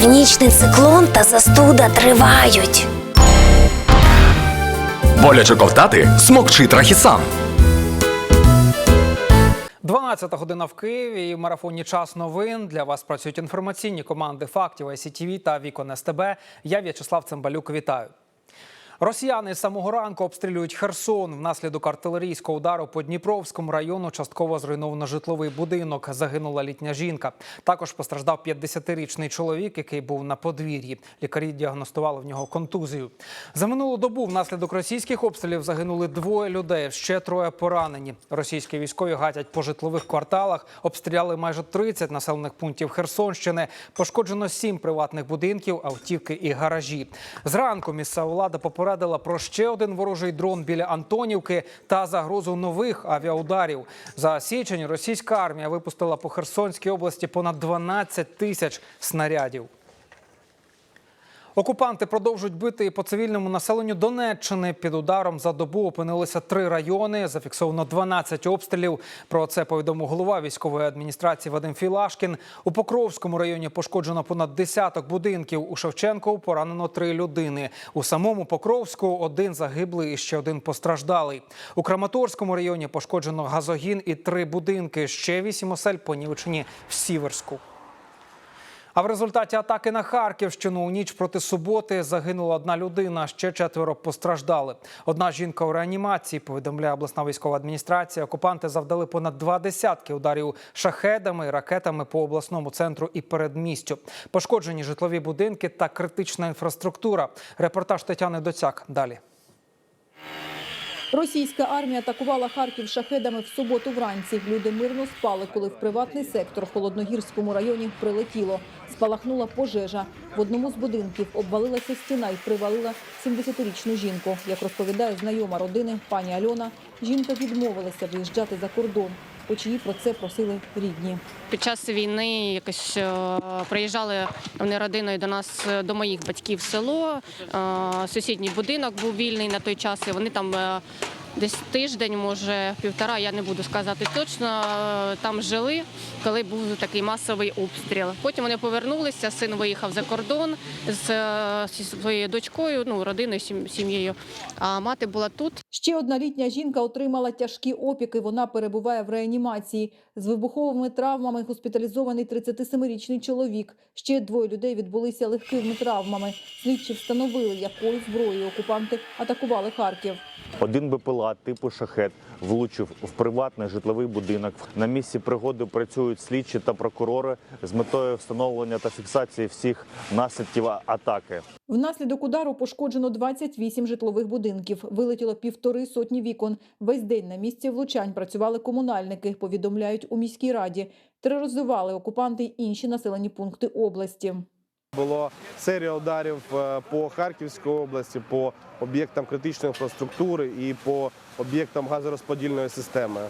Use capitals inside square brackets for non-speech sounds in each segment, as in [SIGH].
Північний циклон та застуда тривають. Боляче ковтати смокчи трахісан. 12 година в Києві і в марафоні час новин. Для вас працюють інформаційні команди фактів ICTV та Вікон СТБ. Я В'ячеслав Цимбалюк. Вітаю. Росіяни з самого ранку обстрілюють Херсон. Внаслідок артилерійського удару по Дніпровському району частково зруйновано житловий будинок. Загинула літня жінка. Також постраждав 50-річний чоловік, який був на подвір'ї. Лікарі діагностували в нього контузію. За минулу добу внаслідок російських обстрілів загинули двоє людей. Ще троє поранені. Російські військові гатять по житлових кварталах. Обстріляли майже 30 населених пунктів Херсонщини. Пошкоджено сім приватних будинків, автівки і гаражі. Зранку місцева влада попередила про ще один ворожий дрон біля Антонівки та загрозу нових авіаударів. За січень російська армія випустила по Херсонській області понад 12 тисяч снарядів. Окупанти продовжують бити і по цивільному населенню Донеччини. Під ударом за добу опинилися три райони. Зафіксовано 12 обстрілів. Про це повідомив голова військової адміністрації Вадим Філашкін. У Покровському районі пошкоджено понад десяток будинків. У Шевченкову поранено три людини. У самому Покровську один загиблий і ще один постраждалий. У Краматорському районі пошкоджено газогін і три будинки. Ще вісім осель понівечені в Сіверську. А в результаті атаки на Харківщину у ніч проти суботи загинула одна людина. Ще четверо постраждали. Одна жінка у реанімації повідомляє обласна військова адміністрація. Окупанти завдали понад два десятки ударів шахедами ракетами по обласному центру і передмістю. Пошкоджені житлові будинки та критична інфраструктура. Репортаж Тетяни Доцяк. Далі. Російська армія атакувала Харків шахедами в суботу вранці. Люди мирно спали, коли в приватний сектор в Холодногірському районі прилетіло. Спалахнула пожежа. В одному з будинків обвалилася стіна і привалила 70-річну жінку. Як розповідає знайома родини пані Альона, жінка відмовилася виїжджати за кордон, її про це просили рідні. Під час війни якось е, приїжджали вони родиною до нас, е, до моїх батьків в село. Е, Сусідній будинок був вільний на той час. І вони там десь тиждень, може півтора, я не буду сказати точно. Там жили, коли був такий масовий обстріл. Потім вони повернулися. Син виїхав за кордон з е, зі своєю дочкою, ну родиною, сім'єю. А мати була тут. Ще одна літня жінка отримала тяжкі опіки. Вона перебуває в реанімації. З вибуховими травмами госпіталізований 37-річний чоловік. Ще двоє людей відбулися легкими травмами. Слідчі встановили, якою зброєю окупанти атакували Харків. Один БПЛА типу шахет влучив в приватний житловий будинок. На місці пригоди працюють слідчі та прокурори з метою встановлення та фіксації всіх наслідків атаки. Внаслідок удару пошкоджено 28 житлових будинків. Вилетіло півтори сотні вікон. Весь день на місці влучань працювали комунальники, повідомляють у міській раді. Тероризували окупанти інші населені пункти області. Було серія ударів е, по Харківській області, по об'єктам критичної інфраструктури і по об'єктам газорозподільної системи.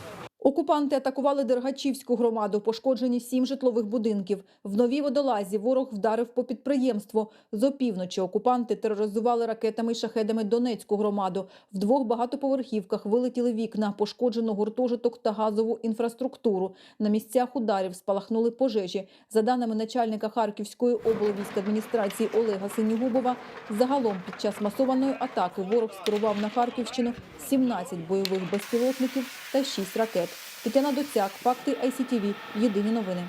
Окупанти атакували Дергачівську громаду, пошкоджені сім житлових будинків. В новій водолазі ворог вдарив по підприємству. З опівночі окупанти тероризували ракетами й шахедами Донецьку громаду. В двох багатоповерхівках вилетіли вікна, пошкоджено гуртожиток та газову інфраструктуру. На місцях ударів спалахнули пожежі. За даними начальника Харківської облвійськадміністрації Олега Синігубова, загалом під час масованої атаки ворог скерував на Харківщину 17 бойових безпілотників та 6 ракет. Тетяна Доцяк, факти ICTV, Єдині новини.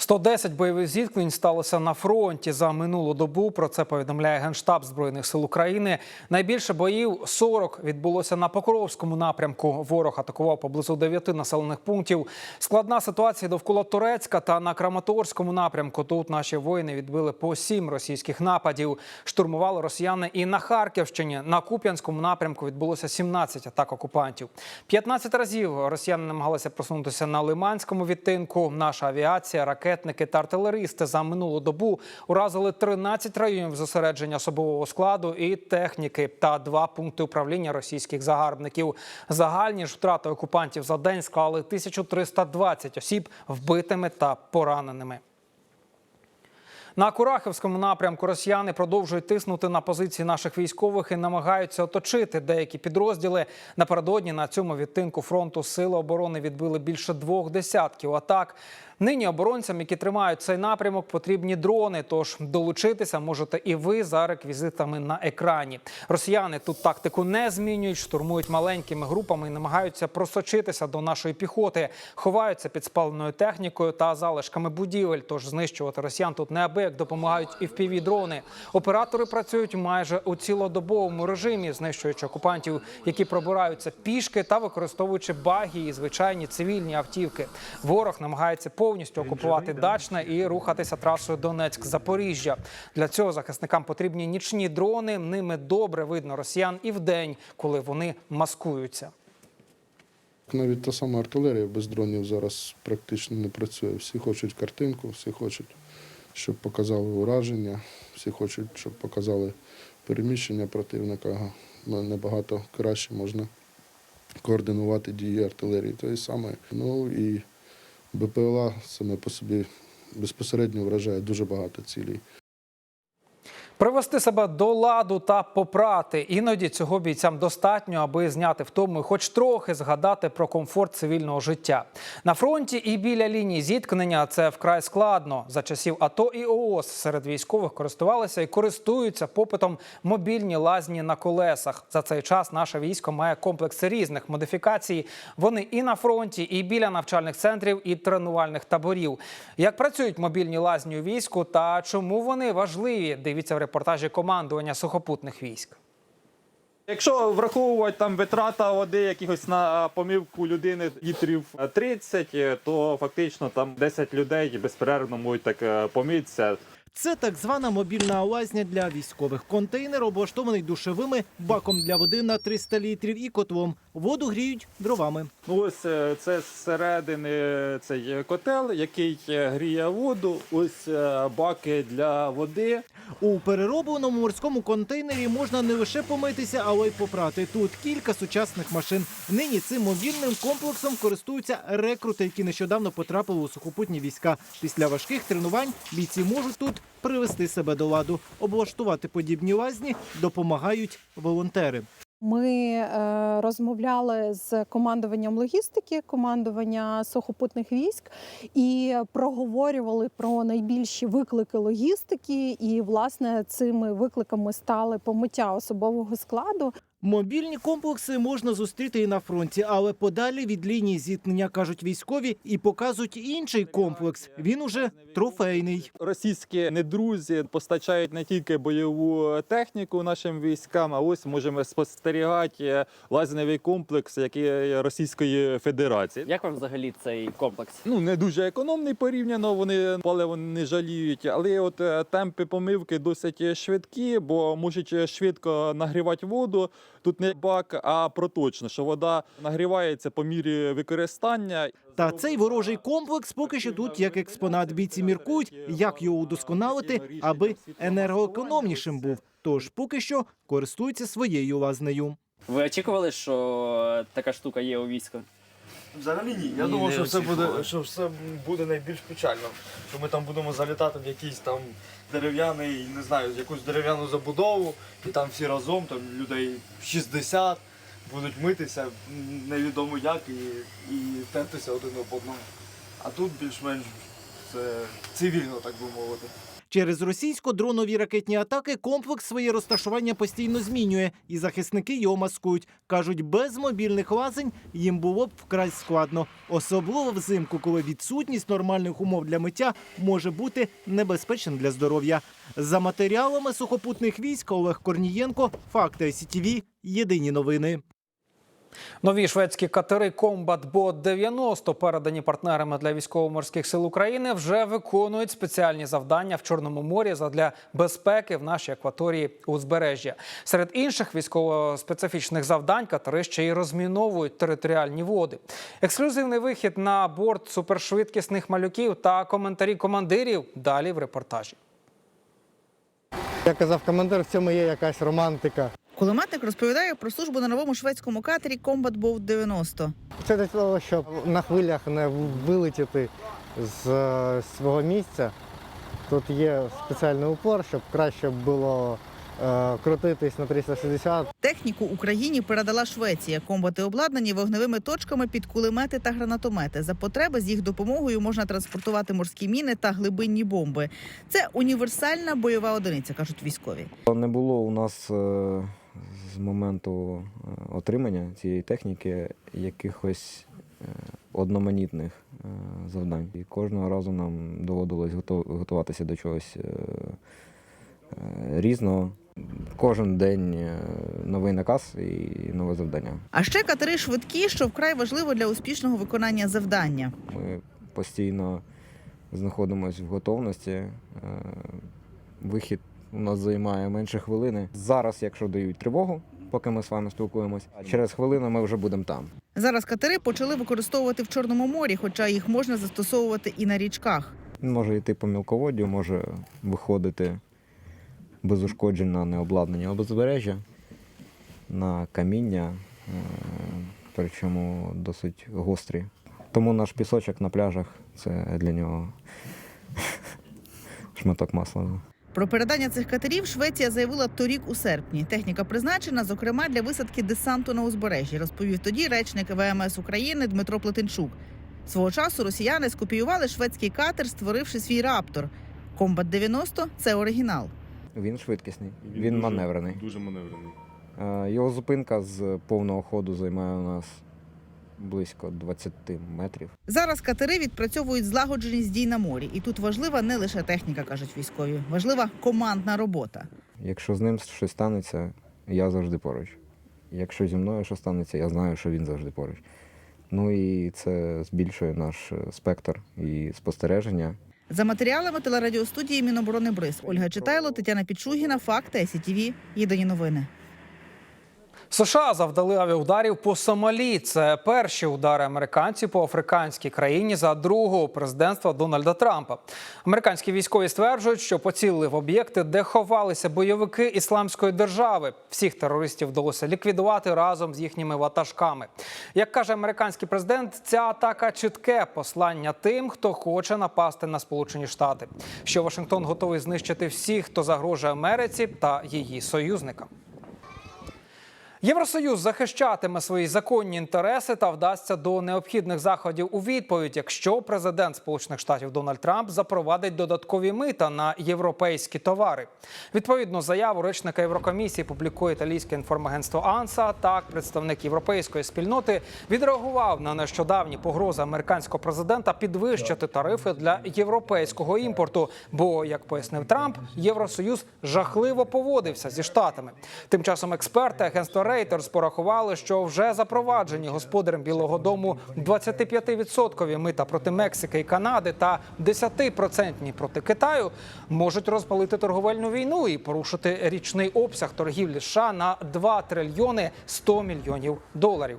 110 бойових зіткнень сталося на фронті за минулу добу. Про це повідомляє Генштаб Збройних сил України. Найбільше боїв 40 відбулося на Покровському напрямку. Ворог атакував поблизу 9 населених пунктів. Складна ситуація довкола Турецька та на Краматорському напрямку. Тут наші воїни відбили по 7 російських нападів. Штурмували росіяни і на Харківщині. На Куп'янському напрямку відбулося 17 атак окупантів. 15 разів росіяни намагалися просунутися на Лиманському відтинку. Наша авіація, ракетники та артилеристи за минулу добу уразили 13 районів зосередження особового складу і техніки та два пункти управління російських загарбників. Загальні ж втрати окупантів за день склали 1320 осіб вбитими та пораненими. На Курахівському напрямку росіяни продовжують тиснути на позиції наших військових і намагаються оточити деякі підрозділи. Напередодні на цьому відтинку фронту сили оборони відбили більше двох десятків атак. Нині оборонцям, які тримають цей напрямок, потрібні дрони. Тож долучитися можете і ви за реквізитами на екрані. Росіяни тут тактику не змінюють, штурмують маленькими групами і намагаються просочитися до нашої піхоти, ховаються під спаленою технікою та залишками будівель. Тож знищувати росіян тут неабияк допомагають і впіві дрони. Оператори працюють майже у цілодобовому режимі, знищуючи окупантів, які пробираються пішки та використовуючи баги і звичайні цивільні автівки. Ворог намагається повністю окупувати дачне і рухатися трасою Донецьк-Запоріжжя. Для цього захисникам потрібні нічні дрони. Ними добре видно росіян і вдень, коли вони маскуються. Навіть та сама артилерія без дронів зараз практично не працює. Всі хочуть картинку, всі хочуть, щоб показали ураження, всі хочуть, щоб показали переміщення противника. Набагато краще можна координувати дії артилерії. Те саме. Ну і БПЛА саме по собі безпосередньо вражає дуже багато цілей. Привести себе до ладу та попрати. Іноді цього бійцям достатньо, аби зняти втому і хоч трохи згадати про комфорт цивільного життя. На фронті і біля лінії зіткнення це вкрай складно. За часів АТО і ООС серед військових користувалися і користуються попитом мобільні лазні на колесах. За цей час наше військо має комплекс різних модифікацій. Вони і на фронті, і біля навчальних центрів, і тренувальних таборів. Як працюють мобільні лазні у війську та чому вони важливі? Дивіться в репортажі командування сухопутних військ. Якщо враховувати там витрата води якихось на помивку людини літрів 30, то фактично там 10 людей безперервно можуть так е, помитися. Це так звана мобільна лазня для військових. Контейнер облаштований душевими, баком для води на 300 літрів і котлом. Воду гріють дровами. Ось е, це зсередини цей котел, який е, гріє воду. Ось е, баки для води. У переробленому морському контейнері можна не лише помитися, але й попрати. Тут кілька сучасних машин. Нині цим мобільним комплексом користуються рекрути, які нещодавно потрапили у сухопутні війська. Після важких тренувань бійці можуть тут привести себе до ладу. Облаштувати подібні лазні допомагають волонтери. Ми е, розмовляли з командуванням логістики, командування сухопутних військ і проговорювали про найбільші виклики логістики. І власне цими викликами стали помиття особового складу. Мобільні комплекси можна зустріти і на фронті, але подалі від лінії зіткнення кажуть військові і показують інший комплекс. Він уже трофейний. Російські недрузі постачають не тільки бойову техніку нашим військам, а ось можемо спостерігати лазеневий комплекс, який Російської Федерації. Як вам взагалі цей комплекс? Ну не дуже економний порівняно. Вони паливо не жаліють, але от е, темпи помивки досить швидкі, бо можуть швидко нагрівати воду. Тут не бак, а проточно, що вода нагрівається по мірі використання. Та цей ворожий комплекс поки що тут як експонат. Бійці міркують, як його удосконалити, аби енергоекономнішим був. Тож поки що користуються своєю лазнею. Ви очікували, що така штука є у війську? Взагалі ні. Я Ні, думав, не що все очікували. буде, що все буде найбільш печально. Що ми там будемо залітати в якийсь там дерев'яний, не знаю, якусь дерев'яну забудову, і там всі разом, там людей 60 будуть митися м, невідомо як і, і тертися один об одного. А тут більш-менш це цивільно, так би мовити. Через російсько-дронові ракетні атаки комплекс своє розташування постійно змінює, і захисники його маскують. кажуть, без мобільних лазень їм було б вкрай складно, особливо взимку, коли відсутність нормальних умов для миття може бути небезпечним для здоров'я. За матеріалами сухопутних військ Олег Корнієнко, факти СІТВ, єдині новини. Нові шведські катери Combat Bot 90, передані партнерами для військово-морських сил України, вже виконують спеціальні завдання в Чорному морі задля безпеки в нашій акваторії узбережжя. Серед інших військово-специфічних завдань катери ще й розміновують територіальні води. Ексклюзивний вихід на борт супершвидкісних малюків та коментарі командирів далі в репортажі. Як казав командир, в цьому є якась романтика. Кулеметник розповідає про службу на новому шведському катері Combat Boat 90. Це для того, щоб на хвилях не вилетіти з е, свого місця. Тут є спеціальний упор, щоб краще було е, крутитись на 360. Техніку Україні передала Швеція. Комбати обладнані вогневими точками під кулемети та гранатомети. За потреби з їх допомогою можна транспортувати морські міни та глибинні бомби. Це універсальна бойова одиниця, кажуть військові. Не було у нас е, з моменту е, отримання цієї техніки якихось е, одноманітних е, завдань. І кожного разу нам доводилось готуватися до чогось різного. Кожен день новий наказ і нове завдання. А ще катери швидкі, що вкрай важливо для успішного виконання завдання. Ми постійно знаходимося в готовності. Вихід у нас займає менше хвилини. Зараз, якщо дають тривогу, поки ми з вами спілкуємось, а через хвилину ми вже будемо там. Зараз катери почали використовувати в Чорному морі, хоча їх можна застосовувати і на річках. Він може йти по мілководдю, може виходити без ушкоджень на необладнання узбережжя, на каміння, е, причому досить гострі. Тому наш пісочок на пляжах це для нього [LAUGHS] шматок масла. Про передання цих катерів Швеція заявила торік у серпні. Техніка призначена, зокрема, для висадки десанту на узбережжі, розповів тоді речник ВМС України Дмитро Плетенчук. Свого часу росіяни скопіювали шведський катер, створивши свій раптор. Комбат 90 – це оригінал. Він швидкісний, він, маневрений. Дуже маневрений. Е, Його зупинка з повного ходу займає у нас близько 20 метрів. Зараз катери відпрацьовують злагодженість дій на морі, і тут важлива не лише техніка, кажуть військові, важлива командна робота. Якщо з ним щось станеться, я завжди поруч. Якщо зі мною щось станеться, я знаю, що він завжди поруч. Ну і це збільшує наш е, спектр і спостереження. За матеріалами телерадіостудії Міноборони Бриз Ольга Читайло, Тетяна Підшугіна, Факти СІТВ. Єдині новини. США завдали авіаударів по Сомалі. Це перші удари американців по африканській країні за другого президентства Дональда Трампа. Американські військові стверджують, що поцілили в об'єкти, де ховалися бойовики ісламської держави. Всіх терористів вдалося ліквідувати разом з їхніми ватажками. Як каже американський президент, ця атака чітке послання тим, хто хоче напасти на Сполучені Штати. Що Вашингтон готовий знищити всіх, хто загрожує Америці та її союзникам. Євросоюз захищатиме свої законні інтереси та вдасться до необхідних заходів у відповідь, якщо президент Сполучених Штатів Дональд Трамп запровадить додаткові мита на європейські товари. Відповідну заяву речника Єврокомісії публікує італійське інформагентство АНСА. Так, представник європейської спільноти відреагував на нещодавні погрози американського президента підвищити тарифи для європейського імпорту. Бо, як пояснив Трамп, Євросоюз жахливо поводився зі штатами. Тим часом експерти агентства Reuters порахували, що вже запроваджені господарем Білого Дому 25% мита проти Мексики і Канади та 10% проти Китаю можуть розпалити торговельну війну і порушити річний обсяг торгівлі США на 2 трильйони 100 мільйонів доларів.